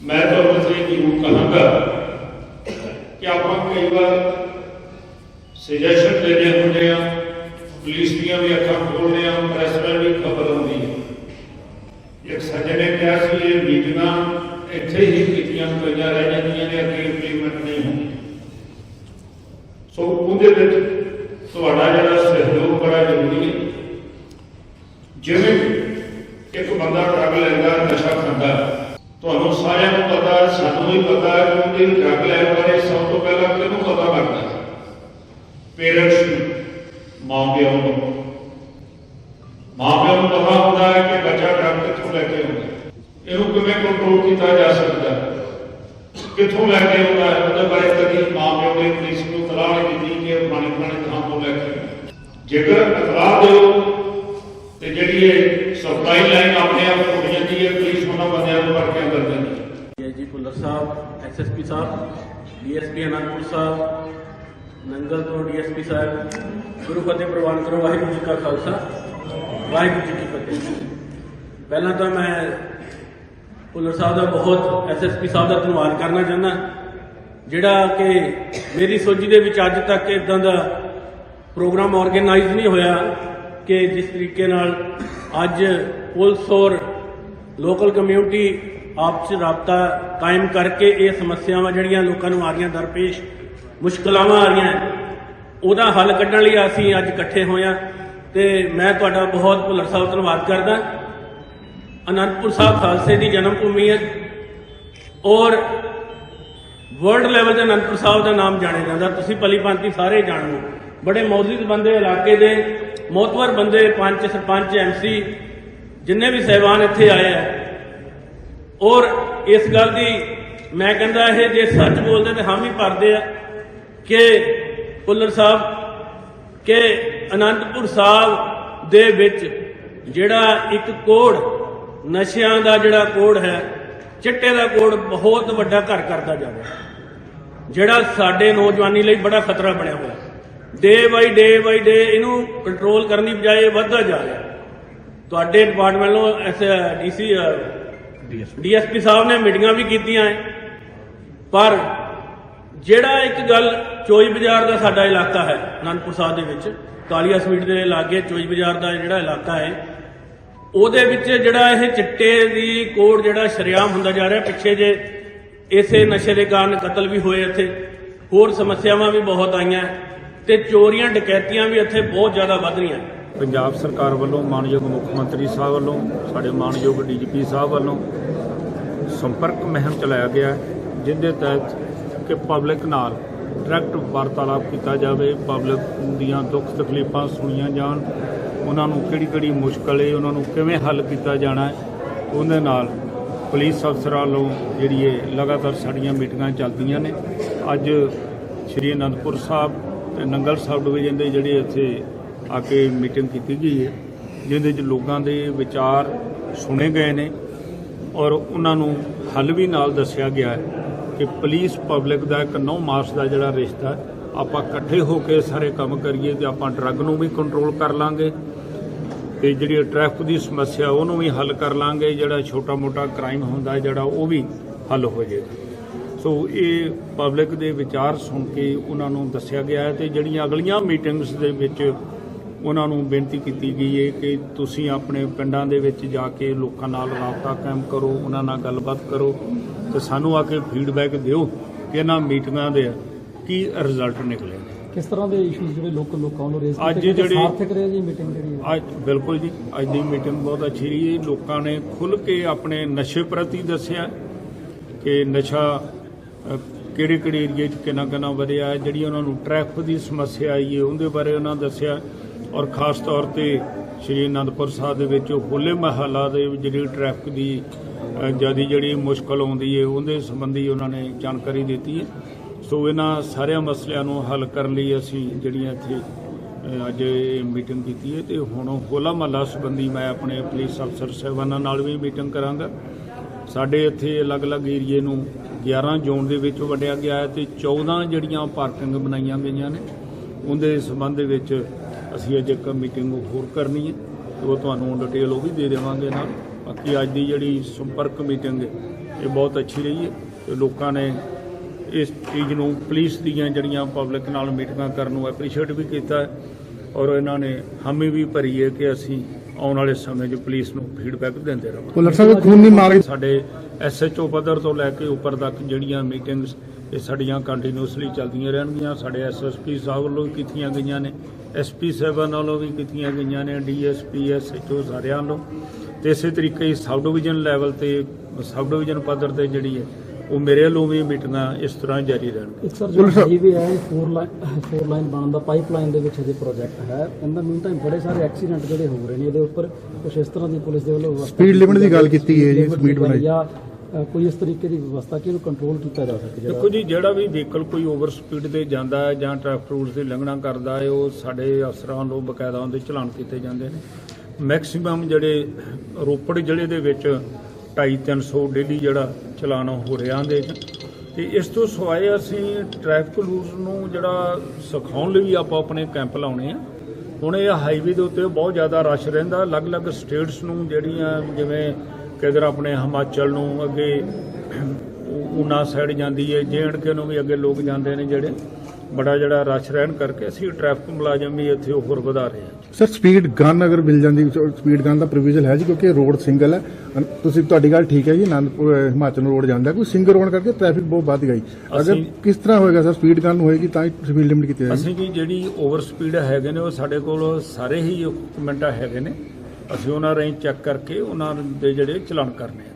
ਮੈਂ ਤੁਹਾਨੂੰ ਸੇ ਜ਼ਰੂਰ ਕਹਾਂਗਾ ਕਿ ਆਪਾਂ ਕਈ ਵਾਰ ਸੁਜੈਸ਼ਨ ਦੇਦੇ ਹੁੰਦੇ ਆ ਪੁਲਿਸ ਦੀਆਂ ਵੀ ਅੱਖਾਂ ਖੋਲ੍ਹਦੇ ਆ ਪ੍ਰੈਸ ਨਾਲ ਵੀ ਖਬਰ ਆਉਂਦੀ ਹੈ ਇੱਕ ਸੱਜਣ ਨੇ ਕਿਹਾ ਸੀ ਇਹ ਮੀਟਿੰਗਾਂ ਇੱਥੇ ਹੀ ਕੀਤੀਆਂ ਪਈਆਂ ਰਹਿ ਜਾਂਦੀਆਂ ਨੇ ਅੱਗੇ ਇੰਪਲੀਮੈਂਟ ਨਹੀਂ ਹੁੰਦੀਆਂ ਸੋ ਉਹਦੇ ਵਿੱਚ ਤੁਹਾਡਾ ਜਿਹੜਾ ਸਹਿਯੋਗ ਬੜਾ ਜ਼ਰੂਰੀ ਹੈ ਜਿਵੇਂ ਇੱਕ ਬੰਦਾ ਡਰੱਗ ਲੈਂਦਾ ਨਸ਼ਾ ਖਾਂਦਾ ਤੁਹਾਨੂੰ ਸਾਰਿਆਂ ਨੂੰ ਪਤਾ ਹੈ, ਸਾਨੂੰ ਵੀ ਪਤਾ ਹੈ ਕਿ ਉਹਦੇ ਡਰੱਗ ਲੈਣ ਬਾਰੇ ਸਭ ਤੋਂ ਪਹਿਲਾਂ ਕਿਹਨੂੰ ਪਤਾ ਲੱਗਦਾ ਹੈ ਪੇਰੈਂਟਸ ਨੂੰ ਮਾਂ ਪਿਓ ਨੂੰ ਮਾਂ ਪਿਓ ਨੂੰ ਪਤਾ ਹੁੰਦਾ ਹੈ ਕਿ ਬੱਚਾ ਡਰੱਗ ਕਿੱਥੋਂ ਲੈ ਕੇ ਆਉਂਦਾ ਹੈ। ਇਹਨੂੰ ਕਿਵੇਂ ਕੰਟਰੋਲ ਕੀਤਾ ਜਾ ਸਕਦਾ ਹੈ ਕਿੱਥੋਂ ਲੈ ਕੇ ਆਉਂਦਾ ਹੈ ਉਹਦੇ ਬਾਰੇ ਕਦੀ ਮਾਂ ਪਿਓ ਨੇ ਪੁਲਿਸ ਨੂੰ ਤਲਾਹ ਨਹੀਂ ਦਿੱਤੀ ਕਿ ਇਹ ਪਾਣੀ ਪਾਣੀ ਥਾਂ ਤੋਂ ਲੈ ਕੇ ਆਉਂਦਾ ਹੈ। ਜੇਕਰ ਇਤਲਾਹ ਦਿਓ ਤੇ ਜਿਹੜੀ ਇਹ ਸਪਲਾਈ ਲਾਈਨ ਆਪਣੇ ਆਪ ਟੁੱਟ ਜਾਂਦੀ ਹੈ ਪੁਲਿਸ ਉਹਨਾਂ ਬੰਦਿਆਂ ਨੂੰ ਫੜ ਕੇ ਅੰਦਰ ਦਿੰਦੀ ਹੈ ਡੀਆਈਜੀ ਭੁੱਲਰ ਸਾਹਿਬ ਐਸਐਸਪੀ ਸਾਹਿਬ ਡੀਐਸਪੀ ਅਨੰਦਪੁਰ ਸਾਹਿਬ ਨੰਗਲ ਤੋਂ ਡੀਐਸਪੀ ਸਾਹਿਬ, ਗੁਰੂ ਫਤਿਹ ਪ੍ਰਵਾਨ ਕਰੋ, ਵਾਹਿਗੁਰੂ ਜੀ ਕਾ ਖਾਲਸਾ, ਵਾਹਿਗੁਰੂ ਜੀ ਕੀ ਫਤਿਹ। ਪਹਿਲਾਂ ਤਾਂ ਮੈਂ ਭੁੱਲਰ ਸਾਹਿਬ ਦਾ ਬਹੁਤ ਐਸਐਸਪੀ ਸਾਹਿਬ ਦਾ ਧੰਨਵਾਦ ਕਰਨਾ ਚਾਹੁੰਦਾ, ਜਿਹੜਾ ਕਿ ਮੇਰੀ ਸੋਝੀ ਦੇ ਵਿੱਚ ਅੱਜ ਤੱਕ ਇਦਾਂ ਦਾ ਪ੍ਰੋਗਰਾਮ ਆਰਗੇਨਾਈਜ਼ ਨਹੀਂ ਹੋਇਆ ਕਿ ਜਿਸ ਤਰੀਕੇ ਨਾਲ ਅੱਜ ਪੁਲਿਸ ਔਰ ਲੋਕਲ ਕਮਿਊਨਿਟੀ ਆਪਸ 'ਚ ਰਾਬਤਾ ਕਾਇਮ ਕਰਕੇ ਇਹ ਸਮੱਸਿਆਵਾਂ ਜਿਹੜੀਆਂ ਲੋਕਾਂ ਨੂੰ ਆ ਰਹੀਆਂ ਦਰਪੇਸ਼ ਮੁਸ਼ਕਲਾਵਾਂ ਆ ਰਹੀਆਂ। ਉਹਦਾ ਹੱਲ ਕੱਢਣ ਲਈ ਅਸੀਂ ਅੱਜ ਇਕੱਠੇ ਹੋਏ ਹਾਂ ਤੇ ਮੈਂ ਤੁਹਾਡਾ ਬਹੁਤ ਭੁੱਲਰ ਸਾਹਿਬ ਧੰਨਵਾਦ ਕਰਦਾ। ਅਨੰਦਪੁਰ ਸਾਹਿਬ ਖਾਲਸੇ ਦੀ ਜਨਮ ਭੂਮੀ ਹੈ ਔਰ ਵਰਲਡ ਲੈਵਲ ਤੇ ਅਨੰਦਪੁਰ ਸਾਹਿਬ ਦਾ ਨਾਮ ਜਾਣਿਆ ਜਾਂਦਾ। ਤੁਸੀਂ ਭਲੀ ਭਾਂਤੀ ਸਾਰੇ ਜਾਣੋ। ਬੜੇ ਮੌਜੂਦ ਬੰਦੇ, ਇਲਾਕੇ ਦੇ ਮੋਤਵਰ ਬੰਦੇ, ਪੰਚ, ਸਰਪੰਚ ਐਮਸੀ ਜਿੰਨੇ ਵੀ ਸਹਿਬਾਨ ਇੱਥੇ ਆਏ ਆ। ਔਰ ਇਸ ਗੱਲ ਦੀ ਮੈਂ ਕਹਿੰਦਾ ਇਹ ਜੇ ਸੱਚ ਬੋਲਦੇ ਤੇ ਹਮ ਹੀ ਭਰਦੇ ਆ। ਕਿ ਪੁੱਲਰ ਸਾਹਿਬ ਕਿ ਅਨੰਦਪੁਰ ਸਾਹਿਬ ਦੇ ਵਿੱਚ ਜਿਹੜਾ ਇੱਕ ਕੋੜ ਨਸ਼ਿਆਂ ਦਾ ਜਿਹੜਾ ਕੋੜ ਹੈ ਚਿੱਟੇ ਦਾ ਕੋੜ ਬਹੁਤ ਵੱਡਾ ਘਰ ਕਰਦਾ ਜਾ ਰਿਹਾ। ਜਿਹੜਾ ਸਾਡੇ ਨੌਜਵਾਨੀ ਲਈ ਬੜਾ ਖਤਰਾ ਬਣਿਆ ਹੋਇਆ। ਡੇ ਬਾਈ ਡੇ ਬਾਈ ਡੇ ਇਹਨੂੰ ਕੰਟਰੋਲ ਕਰਨ ਦੀ ਬਜਾਏ ਵੱਧਦਾ ਜਾ ਰਿਹਾ। ਤੁਹਾਡੇ ਡਿਪਾਰਟਮੈਂਟ ਨੂੰ ਐਸ ਡੀਸੀ ਡੀਐਸਪੀ ਸਾਹਿਬ ਨੇ ਮੀਟਿੰਗਾਂ ਵੀ ਕੀਤੀਆਂ ਹੈ। ਪਰ ਜਿਹੜਾ ਇੱਕ ਗੱਲ ਚੋਈ ਬਾਜ਼ਾਰ ਦਾ ਸਾਡਾ ਇਲਾਕਾ ਹੈ ਅਨੰਦਪੁਰ ਸਾਹਿਬ ਦੇ ਵਿੱਚ ਕਾਲੀਆ ਸਵੀਟ ਦੇ ਲਾਗੇ ਚੋਈ ਬਾਜ਼ਾਰ ਦਾ ਜਿਹੜਾ ਇਲਾਕਾ ਹੈ ਉਹਦੇ ਵਿੱਚ ਜਿਹੜਾ ਇਹ ਚਿੱਟੇ ਦੀ ਕੋੜ ਜਿਹੜਾ ਸ਼ਰਿਆਮ ਹੁੰਦਾ ਜਾ ਰਿਹਾ ਪਿੱਛੇ ਜੇ ਇਸੇ ਨਸ਼ੇ ਦੇ ਕਾਰਨ ਕਤਲ ਵੀ ਹੋਏ ਇੱਥੇ ਹੋਰ ਸਮੱਸਿਆਵਾਂ ਵੀ ਬਹੁਤ ਆਈਆਂ ਤੇ ਚੋਰੀਆਂ ਡਕੈਤੀਆਂ ਵੀ ਇੱਥੇ ਬਹੁਤ ਜ਼ਿਆਦਾ ਵੱਧ ਰਹੀਆਂ। ਪੰਜਾਬ ਸਰਕਾਰ ਵੱਲੋਂ ਮਾਨਯੋਗ ਮੁੱਖ ਮੰਤਰੀ ਸਾਹਿਬ ਵੱਲੋਂ ਸਾਡੇ ਮਾਨਯੋਗ ਡੀਜੀਪੀ ਸਾਹਿਬ ਵੱਲੋਂ ਸੰਪਰਕ ਮੁਹਿੰਮ ਚਲਾਇਆ ਗਿਆ ਹੈ, ਜਿਹਦੇ ਤਹਿਤ ਕਿ ਪਬਲਿਕ ਨਾਲ ਡਾਇਰੈਕਟ ਵਾਰਤਾਲਾਪ ਕੀਤਾ ਜਾਵੇ, ਪਬਲਿਕ ਦੀਆਂ ਦੁੱਖ ਤਕਲੀਫਾਂ ਸੁਣੀਆਂ ਜਾਣ, ਉਹਨਾਂ ਨੂੰ ਕਿਹੜੀ ਕਿਹੜੀ ਮੁਸ਼ਕਲ ਹੈ, ਉਹਨਾਂ ਨੂੰ ਕਿਵੇਂ ਹੱਲ ਕੀਤਾ ਜਾਣਾ ਹੈ, ਉਹਦੇ ਨਾਲ ਪੁਲਿਸ ਅਫਸਰਾਂ ਵੱਲੋਂ ਜਿਹੜੀ ਇਹ ਲਗਾਤਾਰ ਸਾਡੀਆਂ ਮੀਟਿੰਗਾਂ ਚੱਲਦੀਆਂ ਨੇ। ਅੱਜ ਸ਼੍ਰੀ ਅਨੰਦਪੁਰ ਸਾਹਿਬ ਤੇ ਨੰਗਲ ਸਾਹਿਬ ਡਿਵੀਜ਼ਨ ਦੇ ਜਿਹੜੇ ਇੱਥੇ ਆ ਕੇ ਮੀਟਿੰਗ ਕੀਤੀ ਗਈ ਹੈ, ਜਿਹਦੇ ਵਿੱਚ ਲੋਕਾਂ ਦੇ ਵਿਚਾਰ ਸੁਣੇ ਗਏ ਨੇ ਔਰ ਉਹਨਾਂ ਨੂੰ ਹੱਲ ਵੀ ਨਾਲ ਦੱਸਿਆ ਗਿਆ ਹੈ। ਕਿ ਪੁਲਿਸ ਪਬਲਿਕ ਦਾ ਇੱਕ ਨੌ ਮਾਸ ਦਾ ਜਿਹੜਾ ਰਿਸ਼ਤਾ, ਆਪਾਂ ਇਕੱਠੇ ਹੋ ਕੇ ਸਾਰੇ ਕੰਮ ਕਰੀਏ ਤੇ ਆਪਾਂ ਡਰੱਗ ਨੂੰ ਵੀ ਕੰਟਰੋਲ ਕਰ ਲਾਂਗੇ ਤੇ ਜਿਹੜੀ ਟ੍ਰੈਫਿਕ ਦੀ ਸਮੱਸਿਆ ਉਹਨੂੰ ਵੀ ਹੱਲ ਕਰ ਲਾਂਗੇ, ਜਿਹੜਾ ਛੋਟਾ-ਮੋਟਾ ਕ੍ਰਾਈਮ ਹੁੰਦਾ ਜਿਹੜਾ ਉਹ ਵੀ ਹੱਲ ਹੋ ਜਾਏਗਾ ਸੋ ਇਹ ਪਬਲਿਕ ਦੇ ਵਿਚਾਰ ਸੁਣ ਕੇ ਉਹਨਾਂ ਨੂੰ ਦੱਸਿਆ ਗਿਆ ਹੈ ਤੇ ਜਿਹੜੀਆਂ ਅਗਲੀਆਂ ਮੀਟਿੰਗਸ ਦੇ ਵਿੱਚ ਉਹਨਾਂ ਨੂੰ ਬੇਨਤੀ ਕੀਤੀ ਗਈ ਹੈ ਕਿ ਤੁਸੀਂ ਆਪਣੇ ਪਿੰਡਾਂ ਦੇ ਵਿੱਚ ਜਾ ਕੇ ਲੋਕਾਂ ਨਾਲ ਰਾਬਤਾ ਕਾਇਮ ਕਰੋ ਉਹਨਾਂ ਨਾਲ ਗੱਲਬਾਤ ਕਰੋ ਤੇ ਸਾਨੂੰ ਆ ਕੇ ਫੀਡਬੈਕ ਦਿਓ ਕਿ ਇਹਨਾਂ ਮੀਟਿੰਗਾਂ ਦੇ ਕੀ ਰਿਜ਼ਲਟ ਨਿਕਲੇ। ਨੇ ਕਿਸ ਤਰ੍ਹਾਂ ਦੇ ਇਸ਼ੂਜ਼ ਜਿਹੜੇ ਲੋਕਲ ਲੋਕਾਂ ਵੱਲੋਂ ਰੇਜ਼ ਅੱਜ ਜਿਹੜੀ- ਸਾਰਥਕ ਰਹੇ ਜੀ ਮੀਟਿੰਗ ਜਿਹੜੀ ਅੱਜ ਬਿਲਕੁਲ ਜੀ ਅੱਜ ਦੀ ਮੀਟਿੰਗ ਬਹੁਤ ਅੱਛੀ ਰਹੀ ਲੋਕਾਂ ਨੇ ਖੁੱਲ ਕੇ ਆਪਣੇ ਨਸ਼ੇ ਪ੍ਰਤੀ ਦੱਸਿਆ ਕਿ ਨਸ਼ਾ ਕਿਹੜੇ ਕਿਹੜੇ ਏਰੀਏ 'ਚ ਕਿੰਨਾ ਕਿੰਨਾ ਵਧਿਆ ਹੈ। ਜਿਹੜੀ ਉਹਨਾਂ ਨੂੰ ਟ੍ਰੈਫਿਕ ਦੀ ਸਮੱਸਿਆ ਆਈ ਹੈ ਉਹਦੇ ਬਾਰੇ ਉਹਨਾਂ ਦੱਸਿਆ। ਔਰ ਖਾਸ ਤੌਰ ਤੇ ਸ਼੍ਰੀ ਅਨੰਦਪੁਰ ਸਾਹਿਬ ਦੇ ਵਿੱਚ ਹੋਲੇ ਮਹੱਲਾ ਦੇ ਜਿਹੜੀ ਟ੍ਰੈਫਿਕ ਦੀ ਜ਼ਿਆਦਾ ਜਿਹੜੀ ਮੁਸ਼ਕਲ ਆਉਂਦੀ ਹੈ ਉਹਦੇ ਸੰਬੰਧੀ ਉਹਨਾਂ ਨੇ ਜਾਣਕਾਰੀ ਦਿੱਤੀ ਹੈ ਸੋ ਇਹਨਾਂ ਸਾਰਿਆਂ ਮਸਲਿਆਂ ਨੂੰ ਹੱਲ ਕਰਨ ਲਈ ਅਸੀਂ ਜਿਹੜੀਆਂ ਇੱਥੇ ਅੱਜ ਮੀਟਿੰਗ ਕੀਤੀ ਹੈ ਤੇ ਹੁਣ ਹੋਲਾ ਮਹੱਲਾ ਸੰਬੰਧੀ ਮੈਂ ਆਪਣੇ ਪੁਲਿਸ ਅਫਸਰ ਸਾਹਿਬਾਨਾਂ ਨਾਲ ਵੀ ਮੀਟਿੰਗ ਕਰਾਂਗਾ। ਸਾਡੇ ਇੱਥੇ ਅਲੱਗ-ਅਲੱਗ ਏਰੀਏ ਨੂੰ 11 ਜ਼ੋਨ ਦੇ ਵਿੱਚ ਵੰਡਿਆ ਗਿਆ ਹੈ ਤੇ 14 ਜਿਹੜੀਆਂ ਪਾਰਕਿੰਗ ਬਣਾਈਆਂ ਗਈਆਂ ਨੇ, ਉਹਦੇ ਸੰਬੰਧ ਦੇ ਵਿੱਚ ਅਸੀਂ ਅੱਜ ਇੱਕ ਮੀਟਿੰਗ ਹੋਰ ਕਰਨੀ ਹੈ ਤੇ ਉਹ ਤੁਹਾਨੂੰ ਡਿਟੇਲ ਉਹ ਵੀ ਦੇ ਦੇਵਾਂਗੇ ਨਾਲ। ਬਾਕੀ ਅੱਜ ਦੀ ਜਿਹੜੀ ਸੰਪਰਕ ਮੀਟਿੰਗ ਹੈ ਇਹ ਬਹੁਤ ਅੱਛੀ ਰਹੀ ਹੈ ਤੇ ਲੋਕਾਂ ਨੇ ਇਸ ਚੀਜ਼ ਨੂੰ ਪੁਲਿਸ ਦੀਆਂ ਜਿਹੜੀਆਂ ਪਬਲਿਕ ਨਾਲ ਮੀਟਿੰਗਾਂ ਕਰਨ ਨੂੰ ਐਪਰੀਸ਼ੀਏਟ ਵੀ ਕੀਤਾ ਹੈ ਔਰ ਇਹਨਾਂ ਨੇ ਹਾਮੀ ਵੀ ਭਰੀ ਹੈ ਕਿ ਅਸੀਂ ਆਉਣ ਵਾਲੇ ਸਮੇਂ 'ਚ ਪੁਲਿਸ ਨੂੰ ਫੀਡਬੈਕ ਦਿੰਦੇ ਰਹਾਂਗੇ ਸਾਹਿਬ ਖੂਨੀ ਮਾਰ ਸਾਡੇ ਐਸਐਚਓ ਪੱਧਰ ਤੋਂ ਲੈ ਕੇ ਉੱਪਰ ਤੱਕ ਜਿਹੜੀਆਂ ਮੀਟਿੰਗਸ ਇਹ ਸਾਡੀਆਂ ਕੰਟੀਨਿਊਸਲੀ ਚੱਲਦੀਆਂ ਰਹਿਣਗੀਆਂ। ਸਾਡੇ ਐਸਐਸਪੀ ਸਾਹਿਬ ਵੱਲੋਂ ਵੀ ਕੀਤੀਆਂ ਗਈਆਂ ਨੇ। ਐਸਪੀ ਸਾਹਿਬਾਨ ਵੱਲੋਂ ਵੀ ਕੀਤੀਆਂ ਗਈਆਂ ਨੇ। ਡੀਐਸਪੀ ਐਸਐਚਓ ਸਾਰਿਆਂ ਵੱਲੋਂ। ਤੇ ਇਸੇ ਤਰੀਕੇ ਹੀ ਸਬ ਡਿਵੀਜ਼ਨ ਲੈਵਲ ਤੇ ਸਬ ਡਿਵੀਜ਼ਨ ਪੱਧਰ ਤੇ ਜਿਹੜੀ ਹੈ ਉਹ ਮੇਰੇ ਵੱਲੋਂ ਵੀ ਮੀਟਿੰਗਾਂ ਇਸ ਤਰ੍ਹਾਂ ਜਾਰੀ ਰਹਿਣਗੀਆਂ। ਇੱਕ ਸਰ ਜਿਹੜਾ ਹਾਈਵੇ ਹੈ ਫੋਰ ਲਾਈਨ ਫੋਰ ਲਾਈਨ ਬਣਨ ਦਾ ਪਾਈਪਲਾਈਨ ਦੇ ਵਿੱਚ ਹਜੇ ਪ੍ਰੋਜੈਕਟ ਹੈ। ਇਹਦਾ ਮੀਨ ਟਾਈਮ ਬੜੇ ਸਾਰੇ ਐਕਸੀਡੈਂਟ ਜਿਹੜੇ ਹੋ ਰਹੇ ਨੇ ਇਹਦੇ ਉੱਪਰ ਕੁਝ ਇਸ ਤਰ੍ਹਾਂ ਦੀ ਪੁਲਿਸ ਦੇ ਵੱਲੋਂ Speed limit ਦੀ ਗੱਲ ਕੀਤੀ ਹੈ ਜੀ, speed ਬਣਾਈ। ਜਾਂ ਕੋਈ ਇਸ ਤਰੀਕੇ ਦੀ ਵਿਵਸਥਾ ਕਿ ਇਹਨੂੰ ਕੰਟਰੋਲ ਕੀਤਾ ਜਾ ਸਕੇ ਦੇਖੋ ਜੀ ਜਿਹੜਾ ਵੀ ਵਹੀਕਲ ਕੋਈ ਓਵਰ ਸਪੀਡ ਤੇ ਜਾਂਦਾ ਹੈ ਜਾਂ ਟ੍ਰੈਫਿਕ ਰੂਲਸ ਦੀ ਉਲੰਘਣਾ ਕਰਦਾ ਹੈ ਉਹ ਸਾਡੇ ਅਫਸਰਾਂ ਵੱਲੋਂ ਬਕਾਇਦਾ ਉਹਦੇ ਚਲਾਨ ਕੀਤੇ ਜਾਂਦੇ ਨੇ। ਮੈਕਸਿਮਮ ਜਿਹੜੇ ਰੋਪੜ ਜ਼ਿਲ੍ਹੇ ਦੇ ਵਿੱਚ 250 ਡੇਲੀ ਜਿਹੜਾ ਚਲਾਨ ਹੋ ਰਿਹਾ ਦੇ। 'ਚ ਤੇ ਇਸ ਤੋਂ ਸਿਵਾਏ ਅਸੀਂ ਟ੍ਰੈਫਿਕ ਰੂਲਸ ਨੂੰ ਜਿਹੜਾ ਸਿਖਾਉਣ ਲਈ ਵੀ ਆਪਾਂ ਆਪਣੇ ਕੈਂਪ ਲਾਉਣੇ ਆ। ਹੁਣ ਇਹ ਹਾਈਵੇ ਦੇ ਉੱਤੇ ਬਹੁਤ ਜ਼ਿਆਦਾ ਰਸ਼ ਰਹਿੰਦਾ। ਅਲੱਗ-ਅਲੱਗ ਸਟੇਟਸ ਨੂੰ ਜਿਹੜੀਆਂ ਜਿਵੇਂ ਕਿਧਰ ਆਪਣੇ ਹਿਮਾਚਲ ਨੂੰ ਅੱਗੇ ਉਨਾ ਸਾਈਡ ਜਾਂਦੀ ਹੈ। ਜੇਐਂਡਕੇ ਨੂੰ ਵੀ ਅੱਗੇ ਲੋਕ ਜਾਂਦੇ ਨੇ ਜਿਹੜੇ। ਬੜਾ ਜਿਹੜਾ ਰਸ਼ ਰਹਿਣ ਕਰਕੇ ਅਸੀਂ ਟ੍ਰੈਫਿਕ ਮੁਲਾਜ਼ਮ ਵੀ ਇੱਥੇ ਹੋਰ ਵਧਾ ਰਹੇ ਹਾਂ ਸਰ ਸਪੀਡ ਗਨ ਅਗਰ ਮਿਲ ਜਾਂਦੀ ਸਪੀਡ ਗਨ ਦਾ ਪ੍ਰੋਵੀਜ਼ਨ ਹੈ ਜੀ ਕਿਉਂਕਿ ਰੋਡ ਸਿੰਗਲ ਹੈ। ਤੁਸੀਂ ਤੁਹਾਡੀ ਗੱਲ ਠੀਕ ਹੈ ਜੀ ਆਨੰਦਪੁਰ ਹਿਮਾਚਲ ਰੋਡ ਜਾਂਦਾ। ਕੋਈ ਸਿੰਗਲ ਹੋਣ ਕਰਕੇ ਟ੍ਰੈਫਿਕ ਬਹੁਤ ਵੱਧ ਗਈ। ਅਗਰ ਕਿਸ ਤਰ੍ਹਾਂ ਹੋਏਗਾ ਸਰ ਸਪੀਡ ਗਨ ਹੋਏਗੀ ਤਾਂ ਸਪੀਡ ਲਿਮਿਟ ਕੀਤੀ ਜਾਏਗੀ? ਅਸੀਂ ਜੀ ਜਿਹੜੀ ਓਵਰ ਸਪੀਡ ਹੈਗੇ ਨੇ ਉਹ ਸਾਡੇ ਕੋਲ ਸਾਰੇ ਹੀ ਇਕਵਿਪਮੈਂਟ ਹੈਗੇ ਨੇ। ਅਸੀਂ ਉਹਨਾਂ ਰਾਹੀਂ ਚੈੱਕ ਕਰਕੇ ਉਹਨਾਂ ਦੇ ਜਿਹੜੇ ਚਲਾਨ ਕਰਨੇ ਆ।